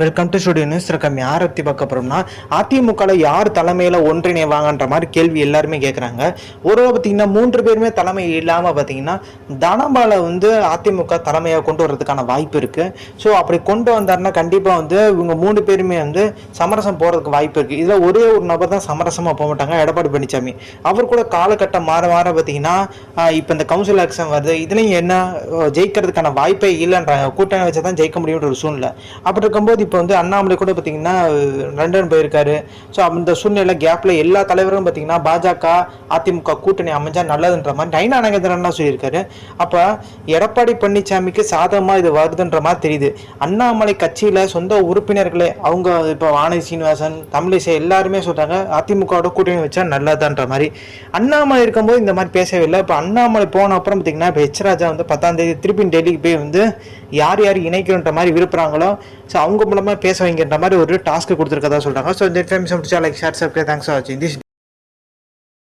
Welcome to studio news ரகம் யாரை பற்றி பார்க்க போகிறோம்னா அதிமுகவில் யார் தலைமையில் ஒன்றிணைவாங்கன்ற மாதிரி கேள்வி எல்லாருமே கேட்குறாங்க ஒரு பார்த்தீங்கன்னா மூன்று பேருமே தலைமை இல்லாமல் பார்த்தீங்கன்னா தனபாலை வந்து அதிமுக தலைமையாக கொண்டு வரதுக்கான வாய்ப்பு இருக்குது ஸோ அப்படி கொண்டு வந்தாருன்னா கண்டிப்பாக வந்து இவங்க மூணு பேருமே வந்து சமரசம் போகிறதுக்கு வாய்ப்பு இருக்குது இதில் ஒரே ஒரு நபர் தான் சமரசமாக போக மாட்டாங்க எடப்பாடி பழனிசாமி அவர் கூட காலகட்டம் மாற மாற பார்த்தீங்கன்னா இப்போ இந்த கவுன்சில் எலெக்ஷன் வருது. இதுலேயும் என்ன ஜெயிக்கிறதுக்கான வாய்ப்பே இல்லைன்றாங்க. கூட்டணி வச்சு தான் ஜெயிக்க முடியுன்ற ஒரு சூழ்நிலை. அப்படி இருக்கும்போது இப்போ வந்து அண்ணாமலை கூட பார்த்தீங்கன்னா லண்டன் போயிருக்காரு. ஸோ அந்த சூழ்நிலை கேப்பில் எல்லா தலைவரும் பார்த்தீங்கன்னா பாஜக அதிமுக கூட்டணி அமைஞ்சால் நல்லதுன்ற மாதிரி நைனா நாகேந்திரன்லாம் சொல்லியிருக்காரு. அப்போ எடப்பாடி பழனிசாமிக்கு சாதகமாக இது வருதுன்ற மாதிரி தெரியுது. அண்ணாமலை கட்சியில் சொந்த உறுப்பினர்களே அவங்க இப்போ வானதி சீனிவாசன் தமிழிசை எல்லாருமே சொல்கிறாங்க அதிமுகவோட கூட்டணி வச்சா நல்லதுன்ற மாதிரி. அண்ணாமலை இருக்கும்போது இந்த மாதிரி பேசவே இல்லை. இப்போ அண்ணாமலை போன அப்புறம் பார்த்தீங்கன்னா இப்போ ஹெச் ராஜா வந்து பத்தாம் தேதி திருப்பி டெல்லிக்கு போய் வந்து யார் யார் இணைக்கணுன்ற மாதிரி விருப்புறாங்களோ ஸோ அவங்க மூலமாக பேச வைங்கிற மாதிரி ஒரு டாஸ்க் கொடுத்துருக்கதா சொல்கிறாங்க ஸோ இந்த இன்ஃபர்மேஷன் முடிச்சா like share subscribe thanks for வாட்சிங் திஸ்